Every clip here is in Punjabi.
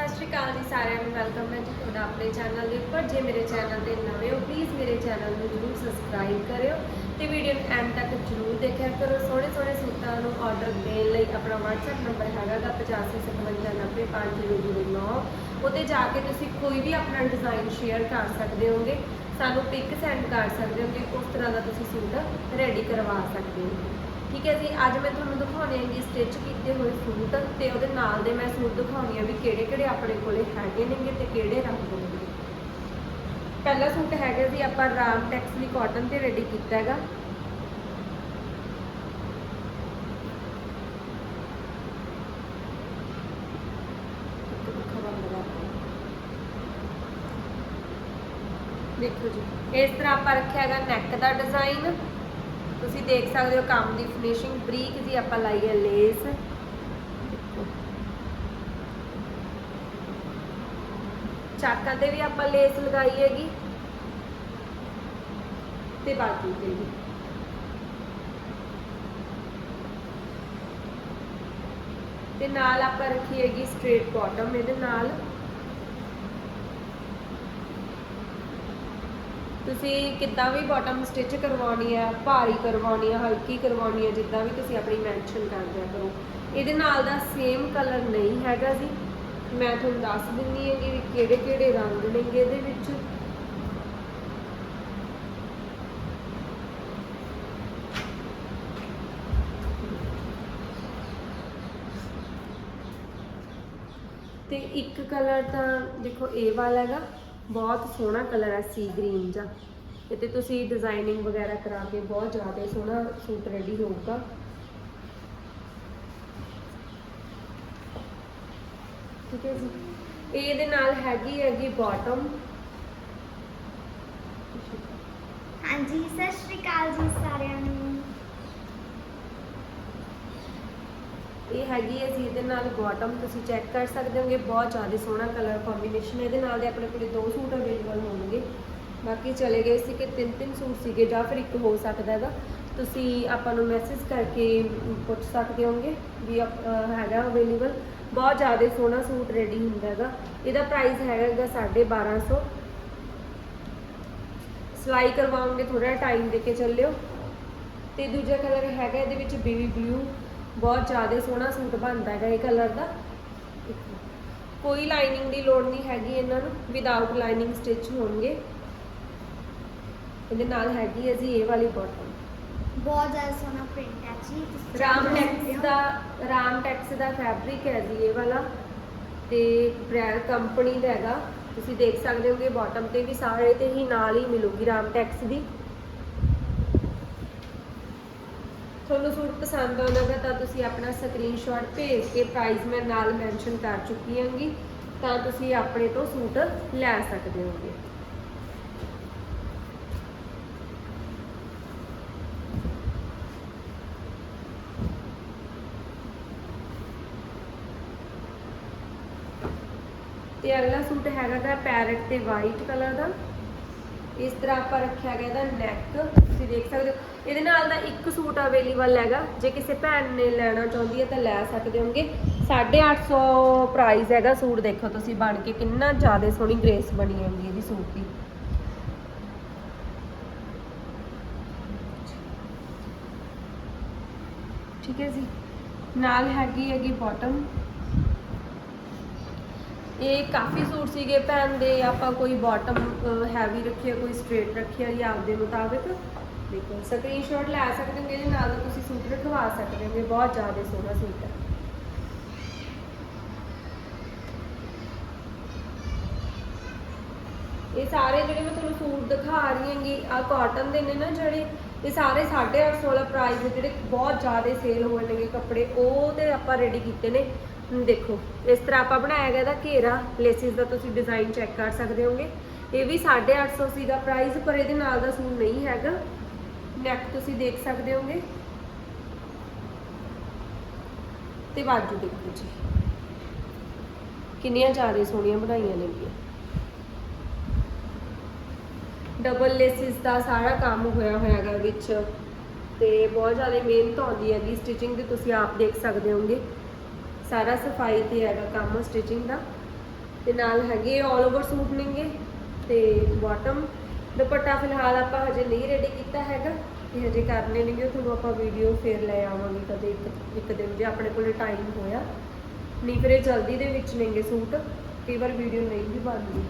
ਸਤਿ ਸ਼੍ਰੀ ਅਕਾਲ ਜੀ ਸਾਰਿਆਂ ਨੂੰ ਵੈਲਕਮ ਹੈ ਜੀ ਤੁਹਾਡਾ ਆਪਣੇ ਚੈਨਲ ਦੇ ਉੱਪਰ। ਜੇ ਮੇਰੇ ਚੈਨਲ ਤੇ ਨਵੇਂ ਹੋ ਪਲੀਜ਼ ਮੇਰੇ ਚੈਨਲ ਨੂੰ ਜਰੂਰ ਸਬਸਕ੍ਰਾਈਬ ਕਰਿਓ ਤੇ ਵੀਡੀਓ ਨੂੰ ਐਂਡ ਤੱਕ ਜਰੂਰ ਦੇਖਿਆ ਕਰੋ। ਸੋਹਣੇ ਸੋਹਣੇ ਸੂਟਾਂ ਨੂੰ ਆਰਡਰ ਦੇਣ ਲਈ ਆਪਣਾ WhatsApp ਨੰਬਰ ਹੈਗਾ ਗਾ 8557900509 ਉੱਤੇ ਜਾ ਕੇ ਤੁਸੀਂ ਕੋਈ ਵੀ ਆਪਣਾ ਡਿਜ਼ਾਈਨ ਸ਼ੇਅਰ ਕਰ ਸਕਦੇ ਹੋਗੇ। ਸਾਨੂੰ ਪਿਕ ਸੈਂਡ ਕਰ ਸਕਦੇ ਹੋ ਕਿ ਉਸ ਤਰ੍ਹਾਂ ਦਾ ਤੁਸੀਂ ਸੂਟ ਰੈਡੀ ਕਰਵਾ ਸਕਦੇ ਹੋ। ਠੀਕ ਹੈ ਜੀ, ਅੱਜ ਮੈਂ ਤੁਹਾਨੂੰ ਦਿਖਾਉਣੀ ਹੈਗੀ ਸਟਿਚ ਕੀਤੇ ਹੋਏ ਸੂਟ ਤੇ ਉਹਦੇ ਨਾਲ ਦੇ ਮੈਂ ਸੂਟ ਦਿਖਾਉਣੀ ਆ ਵੀ ਕਿਹੜੇ ਕਿਹੜੇ ਆਪਣੇ ਕੋਲੇ ਹੈਗੇ ਨੇਗੇ ਤੇ ਕਿਹੜੇ ਰੰਗ ਦੇ ਨੇ ਪਹਿਲਾ ਸੂਟ ਹੈਗਾ ਜੀ, ਆਪਾਂ ਰਾਮ ਟੈਕਸਲੀ ਕਾਟਨ ਤੇ ਰੈਡੀ ਕੀਤਾ ਹੈਗਾ। ਦੇਖੋ ਜੀ, ਇਸ ਤਰ੍ਹਾਂ ਆਪਾਂ ਰੱਖਿਆ ਹੈਗਾ ਨੈਕ ਦਾ ਡਿਜ਼ਾਈਨ ਤੁਸੀਂ ਦੇਖ ਸਕਦੇ ਹੋ ਕੰਮ ਦੀ ਫਿਨਿਸ਼ਿੰਗ ਬਰੀਕ ਜੀ ਆਪਾਂ ਲਾਈ ਹੈ ਲੇਸ ਚਾਕਾਂ ਤੇ ਵੀ ਆਪਾਂ ਲੇਸ ਲਗਾਈ ਹੈਗੀ। ਤੇ ਬਾਕੀ ਤੇ ਵੀ। ਤੇ ਨਾਲ ਆਪਾਂ ਰੱਖੀ ਹੈਗੀ ਸਟ੍ਰੇਟ ਬਾਟਮ ਇਹਦੇ ਨਾਲ। ਤੁਸੀਂ ਕਿੱਦਾਂ ਵੀ ਬਾਟਮ ਸਟਿਚ ਕਰਵਾਉਣੀ ਹੈ ਭਾਰੀ ਕਰਵਾਉਣੀ ਹੈ ਹਲਕੀ ਕਰਵਾਉਣੀ ਹੈ ਜਿੱਦਾਂ ਵੀ ਤੁਸੀਂ ਆਪਣੀ ਮੈਂਸ਼ਨ ਕਰ ਦਿਆ ਕਰੋ। ਇਹਦੇ ਨਾਲ ਦਾ ਸੇਮ ਕਲਰ ਨਹੀਂ ਹੈਗਾ ਜੀ। ਮੈਂ ਤੁਹਾਨੂੰ ਦੱਸ ਦਿੰਦੀ ਹਾਂ ਕਿ ਕਿਹੜੇ ਕਿਹੜੇ ਰੰਗ ਨੇਗੇ ਇਹਦੇ ਵਿੱਚ। ਤੇ ਇੱਕ ਕਲਰ ਤਾਂ ਦੇਖੋ ਇਹ ਵਾਲਾ ਹੈਗਾ। ਬਹੁਤ ਸੋਹਣਾ ਕਲਰ ਹੈ ਸੀ ਗ੍ਰੀਨ ਜਾਂ ਇਹ ਤੇ ਤੁਸੀਂ ਡਿਜ਼ਾਈਨਿੰਗ ਵਗੈਰਾ ਕਰਾ ਕੇ ਬਹੁਤ ਜ਼ਿਆਦਾ ਸੋਹਣਾ ਸੂਟ ਰੈਡੀ ਹੋਊਗਾ। ਠੀਕ ਹੈ ਜੀ। ਇਹਦੇ ਨਾਲ ਹੈਗੀ ਹੈਗੀ ਬਾਟਮ ਹਾਂਜੀ, ਸਤਿ ਸ਼੍ਰੀ ਅਕਾਲ ਜੀ ਸਾਰਿਆਂ ਨੂੰ। ਇਹ ਹੈਗੀ ਹੈ ਜੀ, ਇਹਦੇ ਨਾਲ ਬਾਟਮ ਤੁਸੀਂ ਚੈੱਕ ਕਰ ਸਕਦੇ ਹੋਗੇ, ਬਹੁਤ ਜ਼ਿਆਦਾ ਸੋਹਣਾ ਕਲਰ ਕੰਬੀਨੇਸ਼ਨ ਇਹਦੇ ਨਾਲ ਦੇ ਆਪਣੇ ਕੋਲੇ ਦੋ ਸੂਟ ਅਵੇਲੇਬਲ ਹੋਣਗੇ। ਬਾਕੀ ਚਲੇ ਗਏ ਸੀ ਕਿ ਤਿੰਨ ਤਿੰਨ ਸੂਟ ਸੀਗੇ ਜਾਂ ਫਿਰ ਇੱਕ ਹੋ ਸਕਦਾ ਹੈਗਾ। ਤੁਸੀਂ ਆਪਾਂ ਨੂੰ ਮੈਸੇਜ ਕਰਕੇ ਪੁੱਛ ਸਕਦੇ ਹੋਗੇ ਵੀ ਅਪ- ਹੈਗਾ ਅਵੇਲੇਬਲ ਬਹੁਤ ਜ਼ਿਆਦਾ ਸੋਹਣਾ ਸੂਟ ਰੈਡੀ ਹੁੰਦਾ ਹੈਗਾ। ਇਹਦਾ ਪ੍ਰਾਈਸ ਹੈਗਾ ਗਾ 1250 ਸਿਲਾਈ ਕਰਵਾਉਂਗੇ ਥੋੜਾ ਟਾਈਮ ਦੇ ਕੇ ਚੱਲਿਓ। ਤੇ ਦੂਜਾ ਕਲਰ ਹੈਗਾ ਇਹਦੇ ਵਿੱਚ ਬੇਬੀ ਬਲੂ ਬਹੁਤ ਜ਼ਿਆਦਾ ਸੋਹਣਾ ਸੂਟ ਬਣਦਾ ਹੈਗਾ ਇਹ ਕਲਰ ਦਾ। ਕੋਈ ਲਾਈਨਿੰਗ ਦੀ ਲੋੜ ਨਹੀਂ ਹੈਗੀ ਇਹਨਾਂ ਨੂੰ ਵਿਦਆਊਟ ਲਾਈਨਿੰਗ ਸਟਿਚ ਹੋਣਗੇ। ਇਹਦੇ ਨਾਲ ਹੈਗੀ ਹੈ ਜੀ ਇਹ ਵਾਲੀ ਬਾਟਮ ਬਹੁਤ ਜ਼ਿਆਦਾ ਸੋਹਣਾ ਪ੍ਰਿੰਟ ਹੈ ਜੀ ਤੁਸੀਂ ਰਾਮ ਟੈਕਸ। ਦਾ ਰਾਮ ਟੈਕਸ ਦਾ ਫੈਬਰਿਕ ਹੈ ਜੀ ਇਹ ਵਾਲਾ। ਤੇ ਬ੍ਰੈਂਡ ਕੰਪਨੀ ਦਾ ਹੈਗਾ। ਤੁਸੀਂ ਦੇਖ ਸਕਦੇ ਹੋਗੇ ਬਾਟਮ ਤੇ ਵੀ ਸਾਰੇ ਤੇ ਹੀ ਨਾਲ ਹੀ ਮਿਲੂਗੀ ਰਾਮ ਟੈਕਸ ਦੀ। ਤੁਹਾਨੂੰ ਸੂਟ ਪਸੰਦ ਆਉਂਦਾਗਾ ਤਾਂ ਤੁਸੀਂ ਆਪਣਾ ਸਕਰੀਨਸ਼ਾਟ ਭੇਜ ਕੇ ਪ੍ਰਾਈਸ ਮੈਂ ਨਾਲ ਮੈਂਸ਼ਨ ਕਰ ਚੁੱਕੀ ਹਾਂਗੀ, ਤਾਂ ਤੁਸੀਂ ਆਪਣੇ ਤੋਂ ਸੂਟ ਲੈ ਸਕਦੇ ਹੋਗੇ। ਤੇ ਅਗਲਾ ਸੂਟ ਹੈਗਾ ਦਾ ਪੈਰਟ ਤੇ ਵਾਈਟ ਕਲਰ ਦਾ। ਇਸ ਤਰ੍ਹਾਂ ਆਪਾਂ ਰੱਖਿਆ ਗਿਆ ਇਹਦਾ ਨੈਕ ਤੁਸੀਂ ਦੇਖ ਸਕਦੇ ਹੋ। ਇਹਦੇ ਨਾਲ ਦਾ ਇੱਕ ਸੂਟ ਅਵੇਲੇਬਲ ਹੈਗਾ। ਜੇ ਕਿਸੇ ਭੈਣ ਨੇ ਲੈਣਾ ਚਾਹੁੰਦੀ ਹੈ ਤਾਂ ਲੈ ਸਕਦੇ ਹੋਗੇ 850 ਪ੍ਰਾਈਸ ਹੈਗਾ ਸੂਟ, ਦੇਖੋ ਤੁਸੀਂ ਬਣ ਕੇ ਕਿੰਨਾ ਜ਼ਿਆਦਾ ਸੋਹਣੀ ਗ੍ਰੇਸ ਬਣੀ ਹੁੰਦੀ ਇਹਦੀ ਸੂਟ ਦੀ। ਠੀਕ ਹੈ ਜੀ। ਨਾਲ ਹੈਗੀ ਹੈਗੀ ਬਾਟਮ ਇਹ ਕਾਫੀ ਸੂਟ ਸੀਗੇ ਭੈਣ ਦੇ, ਆਪਾਂ ਕੋਈ ਬਾਟਮ ਹੈਵੀ ਰੱਖਿਆ, ਕੋਈ ਸਟ੍ਰੇਟ ਰੱਖਿਆ ਜਾਂ ਆਪਦੇ ਮੁਤਾਬਿਕ। ਦੇਖੋ ਸਕਰੀਨਸ਼ਾਟ ਲੈ ਸਕਦੇ ਹੋ ਇਹਦੇ ਨਾਲ ਤੁਸੀਂ ਸੂਟ ਰਖਵਾ ਸਕਦੇ ਹੋ ਬਹੁਤ ਜ਼ਿਆਦਾ ਸੋਹਣਾ ਸੂਟ ਹੈ। ਇਹ ਸਾਰੇ ਜਿਹੜੇ ਮੈਂ ਤੁਹਾਨੂੰ ਸੂਟ ਦਿਖਾ ਰਹੀ ਹਾਂਗੀ ਆ ਕਾਟਨ ਦੇ ਨੇ ਨਾ ਜਿਹੜੇ, ਇਹ ਸਾਰੇ 850 ਵਾਲਾ ਪ੍ਰਾਈਸ ਦੇ ਜਿਹੜੇ ਬਹੁਤ ਜ਼ਿਆਦਾ ਸੇਲ ਹੋਏ ਨੇਗੇ ਕੱਪੜੇ, ਉਹ ਤੇ ਆਪਾਂ ਰੈਡੀ ਕੀਤੇ ਨੇ। ਹੁਣ ਦੇਖੋ, ਇਸ ਤਰ੍ਹਾਂ ਆਪਾਂ ਬਣਾਇਆ ਗਿਆ ਇਹਦਾ ਘੇਰਾ ਲੇਸਿਸ ਦਾ ਤੁਸੀਂ ਡਿਜ਼ਾਈਨ ਚੈੱਕ ਕਰ ਸਕਦੇ ਹੋਗੇ। ਇਹ ਵੀ 850 ਸੀਗਾ ਪ੍ਰਾਈਸ ਪਰ ਇਹਦੇ ਨਾਲ ਦਾ ਸੂਟ ਨਹੀਂ ਹੈਗਾ। ਨੈਕ ਤੁਸੀਂ ਦੇਖ ਸਕਦੇ ਹੋਗੇ। ਤੇ ਬਾਜੂ ਦੇਖੋ ਜੀ। ਕਿੰਨੀਆਂ ਜ਼ਿਆਦਾ ਸੋਹਣੀਆਂ ਬਣਾਈਆਂ ਨੇਗੀਆਂ ਡਬਲ ਲੇਸਿਸ ਦਾ ਸਾਰਾ ਕੰਮ ਹੋਇਆ ਹੋਇਆ ਹੈਗਾ ਵਿੱਚ। ਤੇ ਬਹੁਤ ਜ਼ਿਆਦਾ ਮਿਹਨਤ ਆਉਂਦੀ ਹੈਗੀ ਸਟਿਚਿੰਗ ਦੀ ਤੁਸੀਂ ਆਪ ਦੇਖ ਸਕਦੇ ਹੋਗੇ। ਸਾਰਾ ਸਫ਼ਾਈ ਤੇ ਹੈਗਾ ਕੰਮ ਸਟਿਚਿੰਗ ਦਾ। ਤੇ ਨਾਲ ਹੈਗੇ ਆਲ ਓਵਰ ਸੂਟ ਨੇਗੇ ਤੇ ਬਾਟਮ ਦੁਪੱਟਾ ਫਿਲਹਾਲ ਆਪਾਂ ਹਜੇ ਨਹੀਂ ਰੈਡੀ ਕੀਤਾ ਹੈਗਾ, ਤੇ ਹਜੇ ਕਰਨੇ ਨੇਗੇ, ਤੁਹਾਨੂੰ ਆਪਾਂ ਵੀਡੀਓ ਫੇਰ ਲੈ ਆਵਾਂਗੇ ਕਦੇ ਇੱਕ ਇੱਕ ਦਿਨ ਜੇ ਆਪਣੇ ਕੋਲੇ ਟਾਈਮ ਹੋਇਆ। ਨਹੀਂ ਫਿਰ ਇਹ ਜਲਦੀ ਦੇ ਵਿੱਚ ਨੇਗੇ ਸੂਟ, ਕਈ ਵਾਰ ਵੀਡੀਓ ਨਹੀਂ ਵੀ ਬਣਦੀ।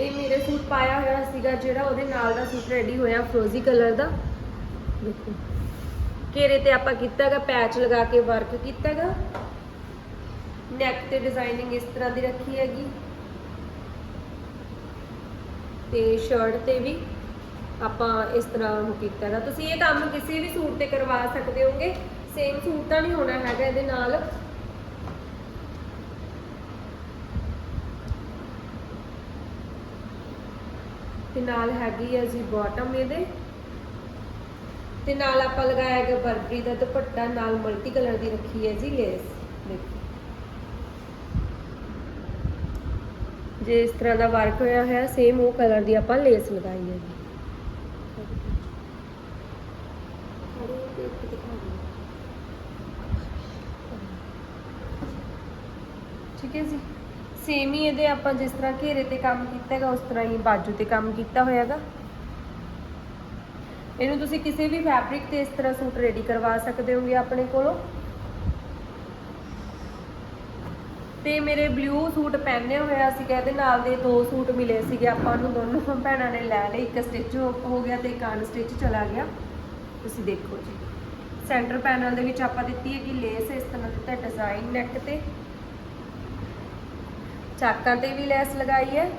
ਇਹ ਮੇਰੇ ਸੂਟ ਪਾਇਆ ਹੋਇਆ ਸੀਗਾ ਜਿਹੜਾ ਉਹਦੇ ਨਾਲ ਦਾ ਸੂਟ ਰੈਡੀ ਹੋਇਆ ਫਰੋਜ਼ੀ ਕਲਰ ਦਾ। ਦੇਖੋ, ਘੇਰੇ ਤੇ ਆਪਾਂ ਕੀਤਾਗਾ ਪੈਚ ਲਗਾ ਕੇ ਵਰਕ ਕੀਤਾਗਾ। ਨੈਕ ਤੇ ਡਿਜ਼ਾਈਨਿੰਗ ਇਸ ਤਰ੍ਹਾਂ ਦੀ ਰੱਖੀ ਹੈਗੀ। ਤੇ ਸ਼ਰਟ ਤੇ ਵੀ ਆਪਾਂ ਇਸ ਤਰ੍ਹਾਂ ਉਹ ਕੀਤਾ ਹੈਗਾ ਤੁਸੀਂ ਇਹ ਕੰਮ ਕਿਸੇ ਵੀ ਸੂਟ ਤੇ ਕਰਵਾ ਸਕਦੇ ਹੋਗੇ। ਸੇਮ ਸੂਟ ਤਾਂ ਨਹੀਂ ਹੋਣਾ ਹੈਗਾ ਇਹਦੇ ਨਾਲ। ਤੇ ਨਾਲ ਹੈਗੀ ਹੈ ਜੀ ਬਾਟਮ ਇਹਦੇ। ਤੇ ਨਾਲ ਆਪਾਂ ਲਗਾਇਆ ਹੈਗਾ ਬਰਬਰੀ ਦਾ ਦੁਪੱਟਾ, ਨਾਲ ਮਲਟੀ ਕਲਰ ਦੀ ਰੱਖੀ ਹੈ ਜੀ ਲੇਸ ਦੇਖੋ। ਜੇ ਇਸ ਤਰ੍ਹਾਂ ਦਾ ਵਰਕ ਹੋਇਆ ਹੋਇਆ ਸੇਮ ਉਹ ਕਲਰ ਦੀ ਆਪਾਂ ਲੇਸ ਲਗਾਈ ਹੈ ਜੀ। ਠੀਕ ਹੈ ਜੀ। ਸੇਮ ਹੀ ਇਹਦੇ ਆਪਾਂ ਜਿਸ ਤਰ੍ਹਾਂ ਘੇਰੇ ਤੇ ਕੰਮ ਕੀਤਾ ਹੈਗਾ, ਉਸ ਤਰ੍ਹਾਂ ਹੀ ਬਾਜੂ ਤੇ ਕੰਮ ਕੀਤਾ ਹੋਇਆਗਾ ਇਹਨੂੰ ਤੁਸੀਂ ਕਿਸੇ ਵੀ ਫੈਬਰਿਕ ਤੇ ਇਸ ਤਰ੍ਹਾਂ ਸੂਟ ਰੈਡੀ ਕਰਵਾ ਸਕਦੇ ਹੋਗੇ ਆਪਣੇ ਕੋਲੋਂ। ਤੇ ਮੇਰੇ ਬਲੂ ਸੂਟ ਪਹਿਨੇ ਹੋਇਆ ਸੀਗਾ, ਇਹਦੇ ਨਾਲ ਦੇ ਦੋ ਸੂਟ ਮਿਲੇ ਸੀਗੇ ਆਪਾਂ ਨੂੰ, ਦੋਨੋਂ ਭੈਣਾਂ ਨੇ ਲੈ ਲਏ, ਇੱਕ ਸਟਿਚ ਹੋ ਗਿਆ ਤੇ ਇੱਕ ਅਨਸਟਿਚ ਚਲਾ ਗਿਆ। ਤੁਸੀਂ ਦੇਖੋ ਜੀ। ਸੈਂਟਰ ਪੈਨਲ ਦੇ ਵਿੱਚ ਆਪਾਂ ਦਿੱਤੀ ਹੈ ਕਿ ਲੇਸ ਇਸ ਤਰ੍ਹਾਂ ਦਿੱਤਾ ਡਿਜ਼ਾਈਨ ਨੈਕ ਤੇ। ਚਾਕਾਂ ਤੇ ਵੀ ਲੈਸ ਲਗਾਈ ਹੈ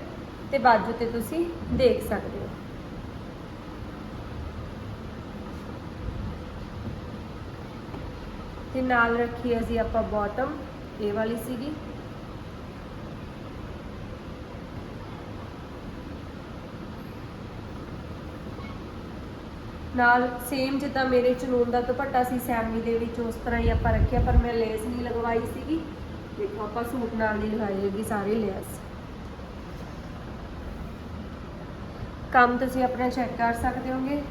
ਤੇ ਬਾਜੂ ਤੇ ਤੁਸੀਂ ਦੇਖ ਸਕਦੇ ਹੋ। ਤੇ ਨਾਲ ਰੱਖੀ ਹੈ ਆਪਾਂ ਬਾਟਮ ਇਹ ਵਾਲੀ ਸੀਗੀ। ਨਾਲ ਸੇਮ ਜਿੱਦਾਂ ਮੇਰੇ ਚਨੂਨ ਦਾ ਦੁਪੱਟਾ ਸੀ, ਸੈਮੀ ਦੇ ਵਿੱਚ ਉਸ ਤਰ੍ਹਾਂ ਹੀ ਆਪਾਂ ਰੱਖਿਆ, ਪਰ ਮੈਂ ਲੇਸ ਨਹੀਂ ਲਗਵਾਈ ਸੀਗੀ। ਦੇਖੋ, ਆਪਾਂ ਸੂਟ ਨਾਲ ਨਹੀਂ ਲਗਾਈ ਹੈਗੀ ਸਾਰੀ ਲੇਸ ਕੰਮ ਤੁਸੀਂ ਆਪਣਾ ਚੈੱਕ ਕਰ ਸਕਦੇ ਹੋਗੇ?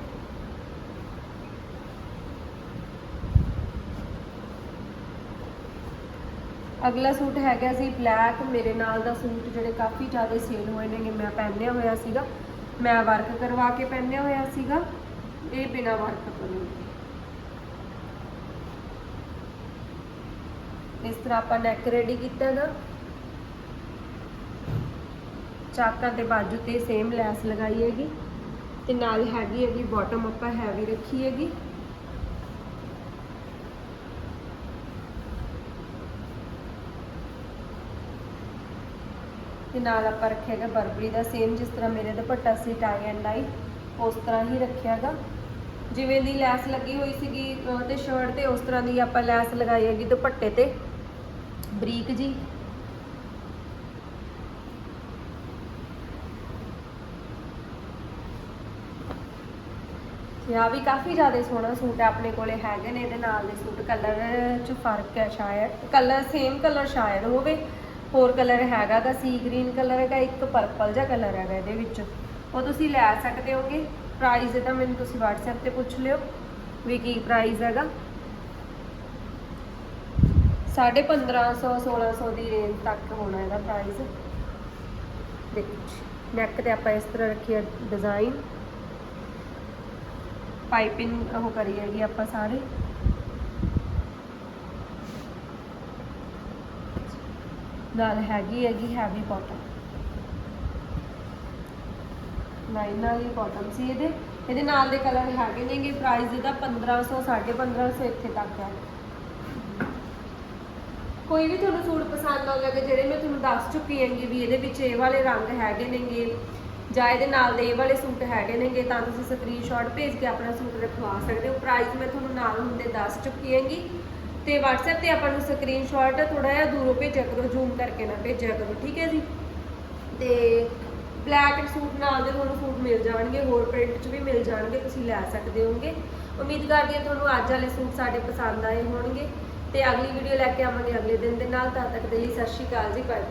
ਅਗਲਾ ਸੂਟ ਹੈਗਾ ਸੀ ਬਲੈਕ ਮੇਰੇ ਨਾਲ ਦਾ ਸੂਟ ਜਿਹੜੇ ਕਾਫੀ ਜ਼ਿਆਦਾ ਸੇਲ ਹੋਏ ਨੇਗੇ ਮੈਂ ਪਹਿਨਿਆ ਹੋਇਆ ਸੀਗਾ, ਮੈਂ ਵਰਕ ਕਰਵਾ ਕੇ ਪਹਿਨਿਆ ਹੋਇਆ ਸੀਗਾ, ਇਹ ਬਿਨਾ ਵਰਕ ਤੋਂ ਇਸ ਤਰ੍ਹਾਂ ਆਪਾਂ ਨੈਕ ਰੈਡੀ ਕੀਤਾ ਹੈਗਾ ਚਾਕਾਂ ਦੇ ਬਾਜੂ ਤੇ ਸੇਮ ਲੈਸ ਲਗਾਈ ਹੈਗੀ। ਤੇ ਨਾਲ ਹੈਗੀ ਹੈਗੀ ਬਾਟਮ ਆਪਾਂ ਹੈਵੀ ਰੱਖੀ ਹੈਗੀ। ਤੇ ਨਾਲ ਆਪਾਂ ਰੱਖਿਆਗਾ ਬਰਬਰੀ ਦਾ ਸੇਮ ਜਿਸ ਤਰ੍ਹਾਂ ਮੇਰੇ ਦੁਪੱਟਾ ਸੀ ਟਾਈ ਐਂਡ ਡਾਈ ਉਸ ਤਰ੍ਹਾਂ ਹੀ ਰੱਖਿਆਗਾ ਜਿਵੇਂ ਦੀ ਲੈਸ ਲੱਗੀ ਹੋਈ ਸੀਗੀ ਤੇ ਸ਼ਰਟ ਤੇ ਉਸ ਤਰ੍ਹਾਂ ਦੀ ਆਪਾਂ ਲੈਸ ਲਗਾਈ ਹੈਗੀ ਦੁਪੱਟੇ ਤੇ। ਬਰੀਕ ਜੀ। ਆ ਵੀ ਕਾਫੀ ਜ਼ਿਆਦਾ ਸੋਹਣਾ ਸੂਟ ਹੈ ਆਪਣੇ ਕੋਲੇ ਹੈਗੇ ਨੇ, ਇਹਦੇ ਨਾਲ ਦੇ ਸੂਟ। ਕਲਰ 'ਚ ਫ਼ਰਕ ਹੈ ਸ਼ਾਇਦ। ਕਲਰ ਸੇਮ ਕਲਰ ਸ਼ਾਇਦ ਹੋਵੇ। ਹੋਰ ਕਲਰ ਹੈਗਾ ਦਾ ਸੀ ਗ੍ਰੀਨ ਕਲਰ ਹੈਗਾ, ਇੱਕ ਪਰਪਲ ਜਿਹਾ ਕਲਰ ਹੈਗਾ ਇਹਦੇ ਵਿੱਚ। ਉਹ ਤੁਸੀਂ ਲੈ ਸਕਦੇ ਹੋਗੇ। ਪ੍ਰਾਈਸ ਇਹਦਾ ਮੈਨੂੰ ਤੁਸੀਂ WhatsApp ਤੇ ਪੁੱਛ ਲਿਓ ਵੀ ਕੀ ਪ੍ਰਾਈਸ ਹੈਗਾ। 1550 1600 ਦੀ ਰੇਂਜ ਤੱਕ ਹੋਣਾ ਇਹਦਾ ਪ੍ਰਾਈਸ ਦੇਖੋ ਨੈਕ ਤੇ ਆਪਾਂ ਇਸ ਤਰ੍ਹਾਂ ਰੱਖੀ ਡਿਜ਼ਾਈਨ ਪਾਈਪਿੰਗ ਉਹ ਕਰੀ ਹੈਗੀ ਆਪਾਂ ਸਾਰੇ। ਨਾਲ ਹੈਗੀ ਹੈਗੀ ਹੈਵੀ ਬਾਟਮ ਲਾਈਨ ਵਾਲੀ ਬਾਟਮ ਸੀ ਇਹਦੇ। ਇਹਦੇ ਨਾਲ ਦੇ ਕਲਰ ਹੈਗੇ ਨੇਗੇ। ਪ੍ਰਾਈਸ ਇਹਦਾ 1500 1550 ਇੱਥੇ ਤੱਕ ਹੈ। ਕੋਈ ਵੀ ਤੁਹਾਨੂੰ ਸੂਟ ਪਸੰਦ ਆਉਂਦਾ ਕਿ ਜਿਹੜੇ ਮੈਂ ਤੁਹਾਨੂੰ ਦੱਸ ਚੁੱਕੀ ਹੈਗੀ ਵੀ ਇਹਦੇ ਵਿੱਚ ਇਹ ਵਾਲੇ ਰੰਗ ਹੈਗੇ ਨੇਗੇ, ਜਾਂ ਇਹਦੇ ਨਾਲ ਦੇ ਇਹ ਵਾਲੇ ਸੂਟ ਹੈਗੇ ਨੇਗੇ, ਤਾਂ ਤੁਸੀਂ ਸਕਰੀਨਸ਼ਾਟ ਭੇਜ ਕੇ ਆਪਣਾ ਸੂਟ ਰਖਵਾ ਸਕਦੇ ਹੋ। ਪ੍ਰਾਈਸ ਮੈਂ ਤੁਹਾਨੂੰ ਨਾਲ ਹੁੰਦੇ ਦੱਸ ਚੁੱਕੀ ਹੈਗੀ। ਤੇ WhatsApp ਤੇ ਆਪਾਂ ਨੂੰ ਸਕਰੀਨਸ਼ਾਟ ਥੋੜਾ ਜਿਹਾ ਦੂਰੋਂ ਭੇਜਿਆ ਕਰੋ ਜ਼ੂਮ ਕਰਕੇ ਨਾ ਭੇਜਿਆ ਕਰੋ, ਠੀਕ ਹੈ ਜੀ? ਤੇ ਬਲੈਕ ਸੂਟ ਨਾਲ ਦੇ ਤੁਹਾਨੂੰ ਸੂਟ ਮਿਲ ਜਾਣਗੇ, ਹੋਰ ਪ੍ਰਿੰਟ 'ਚ ਵੀ ਮਿਲ ਜਾਣਗੇ, ਤੁਸੀਂ ਲੈ ਸਕਦੇ ਹੋਗੇ ਉਮੀਦ ਕਰਦੀ ਹਾਂ ਤੁਹਾਨੂੰ ਅੱਜ ਵਾਲੇ ਸੂਟ ਸਾਡੇ ਪਸੰਦ ਆਏ ਹੋਣਗੇ। ਤੇ ਅਗਲੀ ਵੀਡੀਓ ਲੈ ਕੇ ਆਵਾਂਗੇ ਅਗਲੇ ਦਿਨ ਦੇ ਨਾਲ, ਤਦ ਤੱਕ ਦੇ ਲਈ ਸਤਿ ਸ਼੍ਰੀ ਅਕਾਲ ਜੀ ਬਾਏ